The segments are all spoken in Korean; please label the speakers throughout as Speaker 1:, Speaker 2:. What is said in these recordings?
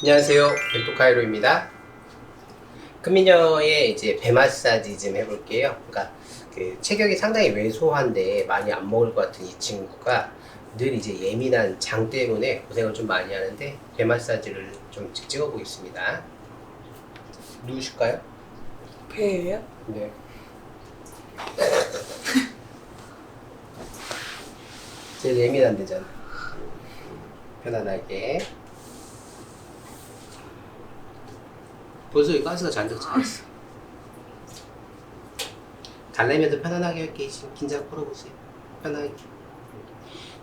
Speaker 1: 안녕하세요. 벨토카이로입니다. 금미녀의 이제 배 마사지 좀 해볼게요. 그러니까 그 체격이 상당히 왜소한데 많이 안 먹을 것 같은 이 친구가 늘 이제 예민한 장 때문에 고생을 좀 많이 하는데 배 마사지를 좀 찍어 보겠습니다. 누우실까요?
Speaker 2: 배예요?
Speaker 1: 네. 제일 예민한 데잖아. 편안하게. 벌써 이 가스가 잔뜩 차있어. 달래면서 편안하게 할게. 지금 긴장 풀어보세요. 편하게.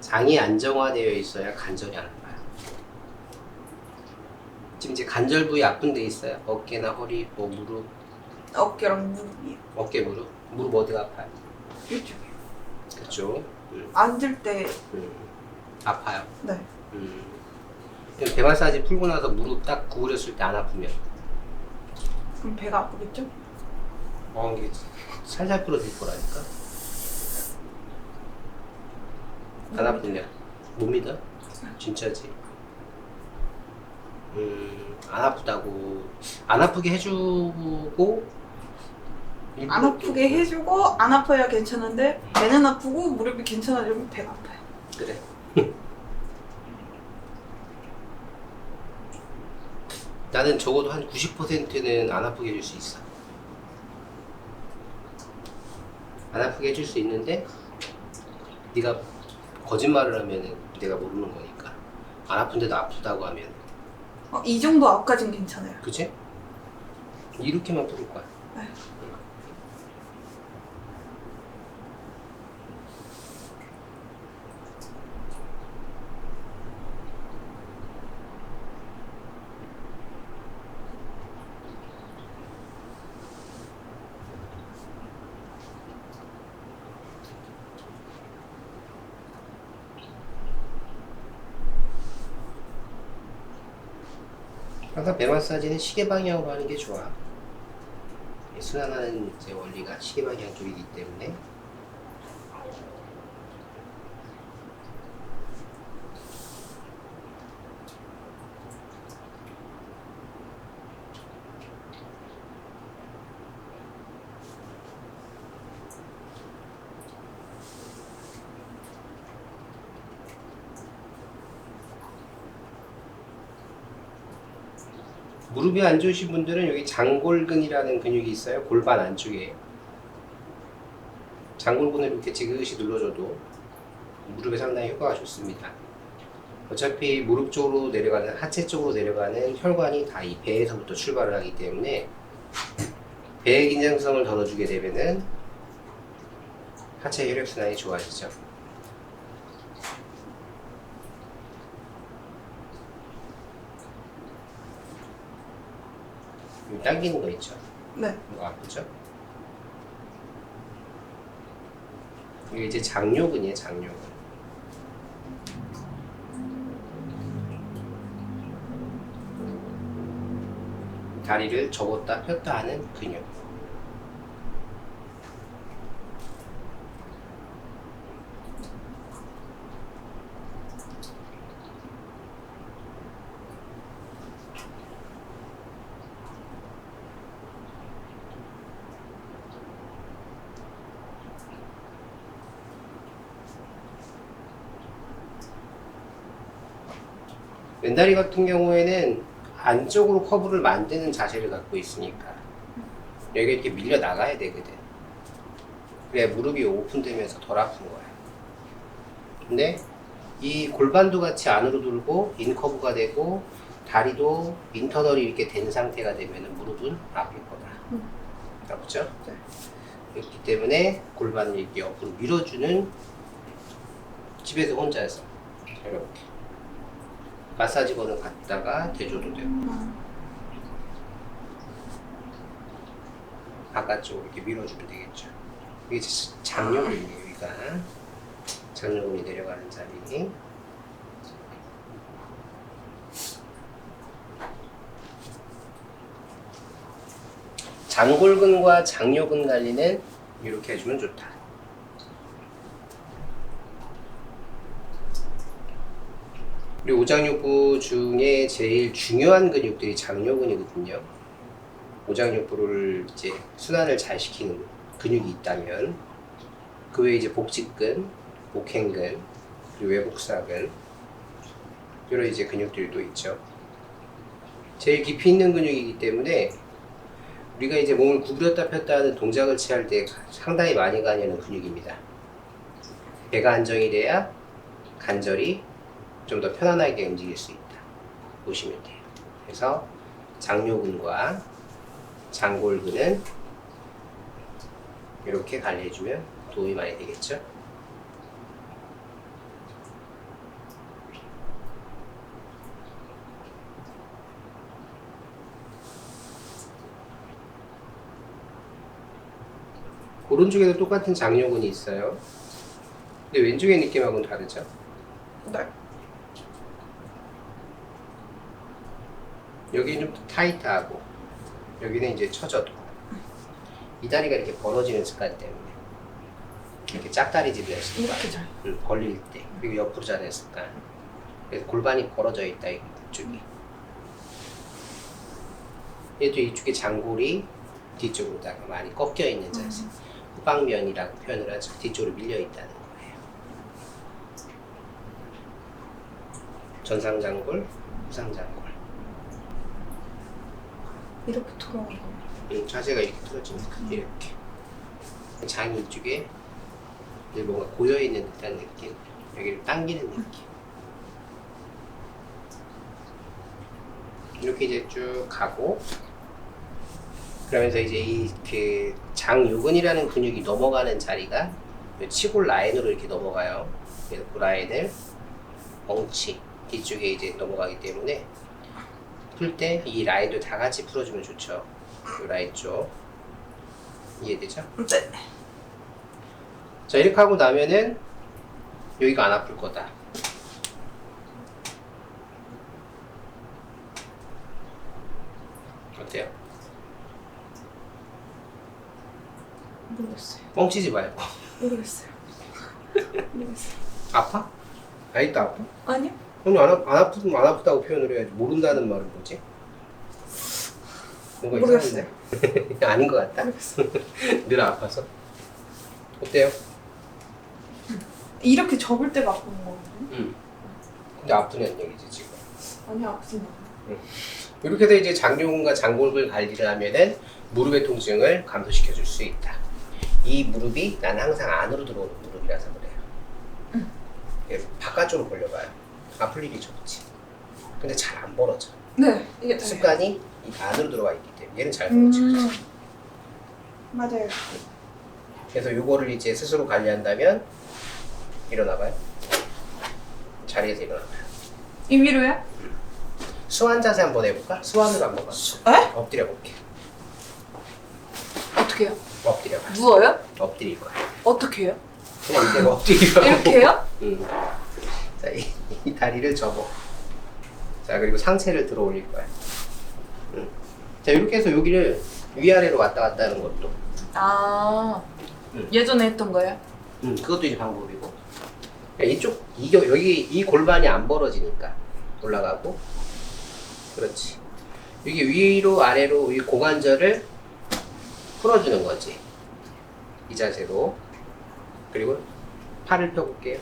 Speaker 1: 장이 안정화되어 있어야 관절이 안 아파요. 지금 이제 관절 부위 아픈 데 있어요. 어깨나 허리, 뭐 무릎,
Speaker 2: 어깨랑 무릎이요.
Speaker 1: 어깨 무릎 무릎 어디가 아파요?
Speaker 2: 이쪽이요.
Speaker 1: 그쪽 음,
Speaker 2: 앉을 때,
Speaker 1: 음. 아파요
Speaker 2: 네.
Speaker 1: 음. 배 마사지 풀고 나서 무릎 딱 구부렸을 때 안 아프면
Speaker 2: 그럼 배가 아프겠죠?
Speaker 1: 어 이게 살살 풀어질 거라니까 안 아프면 못 믿어? 진짜지? 음 안 아프다고 안 아프게 해주고
Speaker 2: 안 아프게 해주고 안 아파야 괜찮은데 배는 아프고 무릎이 괜찮아지면 배가 아파요.
Speaker 1: 그래. 나는 적어도 한 90%는 안 아프게 해줄 수 있어. 안 아프게 해줄 수 있는데 네가 거짓말을 하면은 내가 모르는 거니까 안 아픈데도 아프다고 하면
Speaker 2: 어, 이 정도 앞까진 괜찮아요.
Speaker 1: 그치? 이렇게만 풀을 거야.
Speaker 2: 네.
Speaker 1: 항상 배 마사지는 시계 방향으로 하는 게 좋아. 이 순환하는 원리가 시계 방향 쪽이기 때문에 무릎이 안 좋으신 분들은 여기 장골근이라는 근육이 있어요. 골반 안쪽에. 장골근을 이렇게 지그시 눌러줘도 무릎에 상당히 효과가 좋습니다. 어차피 무릎 쪽으로 내려가는 하체 쪽으로 내려가는 혈관이 다 이 배에서부터 출발을 하기 때문에 배의 긴장성을 덜어주게 되면은 하체 혈액 순환이 좋아지죠. 당기는 거 있죠.
Speaker 2: 네.
Speaker 1: 이거 아프죠? 이게 이제 장요근이에요, 장요근. 다리를 접었다 폈다 하는 근육. 왼다리 같은 경우에는 안쪽으로 커브를 만드는 자세를 갖고 있으니까 여기 이렇게 밀려 나가야 되거든. 그래야 무릎이 오픈되면서 덜 아픈 거야. 근데 이 골반도 같이 안으로 돌고 인커브가 되고 다리도 인터널이 이렇게 된 상태가 되면 무릎은 아플 거다.
Speaker 2: 음. 네.
Speaker 1: 그렇기 때문에 골반을 이렇게 옆으로 밀어주는 집에서 혼자서 이렇게 마사지건을 갖다가 대줘도 되고 바깥쪽으로 이렇게 밀어주면 되겠죠. 이게 장요근이에요, 여기가. 장요근이 내려가는 자리. 장골근과 장요근 관리는 이렇게 해주면 좋다. 우리 오장육부 중에 제일 중요한 근육들이 장요근이거든요. 오장육부를 이제 순환을 잘 시키는 근육이 있다면 그 외에 이제 복직근, 목행근, 그리고 외복사근 이런 이제 근육들도 있죠. 제일 깊이 있는 근육이기 때문에 우리가 이제 몸을 구부렸다 폈다 하는 동작을 취할 때 상당히 많이 가냐는 근육입니다. 배가 안정이 돼야 관절이 좀 더 편안하게 움직일 수 있다. 보시면 돼요. 그래서 장요근과 장골근은 이렇게 관리해주면 도움이 많이 되겠죠. 오른쪽에도 똑같은 장요근이 있어요. 근데 왼쪽의 느낌하고는 다르죠.
Speaker 2: 네.
Speaker 1: 여기는 좀 타이트하고 여기는 이제 처져도 이 다리가 이렇게 벌어지는 습관 때문에 이렇게 짝다리질을 했을 때
Speaker 2: 이렇게 잘.
Speaker 1: 음, 벌릴 때 그리고 옆으로 자는 습관. 그래서 골반이 벌어져 있다 이쪽이. 얘도 이쪽에 장골이 뒤쪽으로다가 많이 꺾여 있는 자세. 후방면이라고 표현을 하죠. 뒤쪽으로 밀려 있다는 거예요. 전상장골 후상장골
Speaker 2: 이렇게 돌아가고.
Speaker 1: 음, 자세가 이렇게 틀어지니까 이렇게. 장이 이쪽에 이제 뭔가 고여 있는 듯한 느낌. 여기를 당기는 느낌. 이렇게 이제 쭉 가고 그러면서 이제 이 그 장요근이라는 근육이 넘어가는 자리가 이 치골 라인으로 이렇게 넘어가요. 그래서 그 라인을 엉치 뒤쪽에 이제 넘어가기 때문에 풀 때 이 라인도 다 같이 풀어주면 좋죠 이 라인 쪽 이해되죠?
Speaker 2: 네.
Speaker 1: 자 이렇게 하고 나면은 여기가 안 아플 거다 어때요?
Speaker 2: 모르겠어요.
Speaker 1: 뻥치지 말고
Speaker 2: 모르겠어요. 모르겠어요.
Speaker 1: 아파? 아직도 아파?
Speaker 2: 아니요?
Speaker 1: 아니 안, 아, 안 아프면 안 아프다고 표현을 해야지 모른다는 말은 뭐지? 뭔가
Speaker 2: 모르겠어요.
Speaker 1: 이상한데? 아닌 것 같다? 늘 아파서 어때요?
Speaker 2: 이렇게 접을 때가 아픈 거거든요.
Speaker 1: 응 근데 아프냐는 얘기지 지금
Speaker 2: 아니 아프진 않아요.
Speaker 1: 이렇게 해서 이제 장요근과 장골근 관리를 하면은 무릎의 통증을 감소시켜 줄 수 있다. 이 무릎이 난 항상 안으로 들어오는 무릎이라서 그래요. 그래서 바깥쪽으로 벌려봐요. 아플 일이 적지. 근데 잘 안 벌어져.
Speaker 2: 네, 이게 다
Speaker 1: 습관이 이 안으로 들어가 있기 때문에 얘는 잘 벌어지죠.
Speaker 2: 음. 맞아요.
Speaker 1: 그래서 요거를 이제 스스로 관리한다면 일어나봐요. 자리에서 일어나봐요.
Speaker 2: 이 위로요?
Speaker 1: 수완 자세 한번 해볼까? 수완으로 한번 가.
Speaker 2: 에?
Speaker 1: 엎드려 볼게.
Speaker 2: 어떻게요?
Speaker 1: 엎드려 봐.
Speaker 2: 누워요?
Speaker 1: 엎드릴 거야.
Speaker 2: 어떻게요?
Speaker 1: 그냥 이대로 엎드리라고.
Speaker 2: 이렇게요?
Speaker 1: 음. 자, 이, 이 다리를 접어. 자, 그리고 상체를 들어 올릴 거야. 음. 자, 이렇게 해서 여기를 위아래로 왔다 갔다 하는 것도.
Speaker 2: 아
Speaker 1: 음.
Speaker 2: 예전에 했던 거예요?
Speaker 1: 음, 그것도 이제 방법이고. 그러니까 이쪽, 이겨, 여기, 이 골반이 안 벌어지니까 올라가고. 그렇지. 여기 위로 아래로 이 고관절을 풀어주는 거지. 이 자세로. 그리고 팔을 펴볼게요.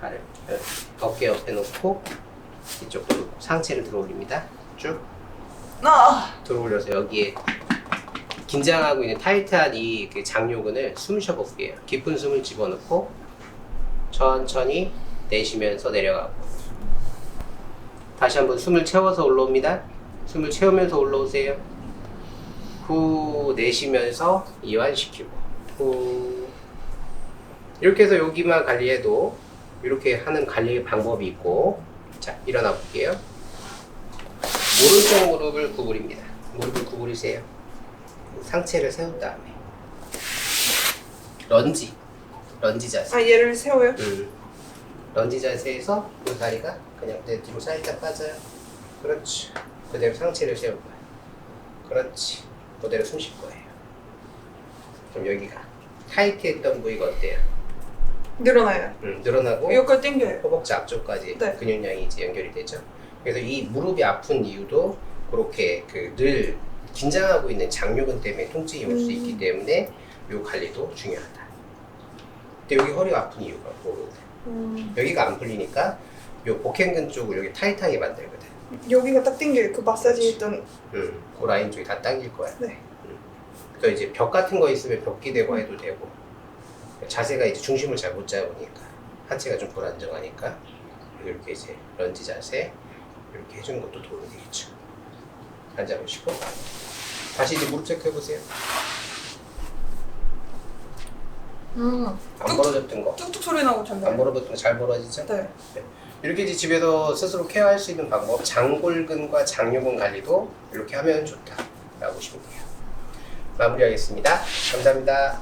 Speaker 1: 팔을. 네. 어깨 옆에 놓고 이쪽으로 상체를 들어 올립니다. 쭉
Speaker 2: 아
Speaker 1: 들어 올려서 여기에 긴장하고 있는 타이트한 이그 장요근을 숨 쉬어볼게요. 깊은 숨을 집어넣고 천천히 내쉬면서 내려가고 다시 한번 숨을 채워서 올라옵니다. 숨을 채우면서 올라오세요. 후 내쉬면서 이완시키고 후 이렇게 해서 여기만 관리해도 이렇게 하는 관리 방법이 있고 자 일어나 볼게요. 오른쪽 무릎을 구부립니다. 무릎을 구부리세요. 상체를 세운 다음에 런지 런지 자세
Speaker 2: 아, 얘를 세워요?
Speaker 1: 음. 런지 자세에서 이 다리가 그냥 내 뒤로 살짝 빠져요. 그렇지. 그대로 상체를 세울 거야. 그렇지. 그대로 숨 쉴 거예요. 그럼 여기가 타이트했던 부위가 어때요?
Speaker 2: 늘어나요.
Speaker 1: 음, 늘어나고
Speaker 2: 여기까지 당겨요.
Speaker 1: 허벅지 앞쪽까지
Speaker 2: 네.
Speaker 1: 근육량이 이제 연결이 되죠. 그래서 이 무릎이 아픈 이유도 그렇게 그 늘 긴장하고 있는 장요근 때문에 통증이 올 수
Speaker 2: 음.
Speaker 1: 있기 때문에 요 관리도 중요하다. 근데 여기 허리가 아픈 이유가 뭐거든?
Speaker 2: 음,
Speaker 1: 여기가 안 풀리니까 요 복행근 쪽을 여기 타이트하게 만들거든.
Speaker 2: 여기가 딱 당겨요. 그 마사지 했던
Speaker 1: 음, 그 라인 쪽이 다 당길 거야.
Speaker 2: 네.
Speaker 1: 음. 그래서 이제 벽 같은 거 있으면 벽기 대고 해도 되고 자세가 이제 중심을 잘 못 잡으니까 하체가 좀 불안정하니까 이렇게 이제 런지 자세 이렇게 해주는 것도 도움이 되겠죠. 앉아보시고 다시 이제 무릎 체크 해 보세요.
Speaker 2: 음,
Speaker 1: 안 벌어졌던 거,
Speaker 2: 뚝뚝 소리 나고 잘
Speaker 1: 안. 벌어졌던 거 잘 벌어지죠?
Speaker 2: 네.
Speaker 1: 이렇게 이제 집에서 스스로 케어할 수 있는 방법, 장골근과 장요근 관리도 이렇게 하면 좋다라고 보시면 돼요. 마무리하겠습니다. 감사합니다.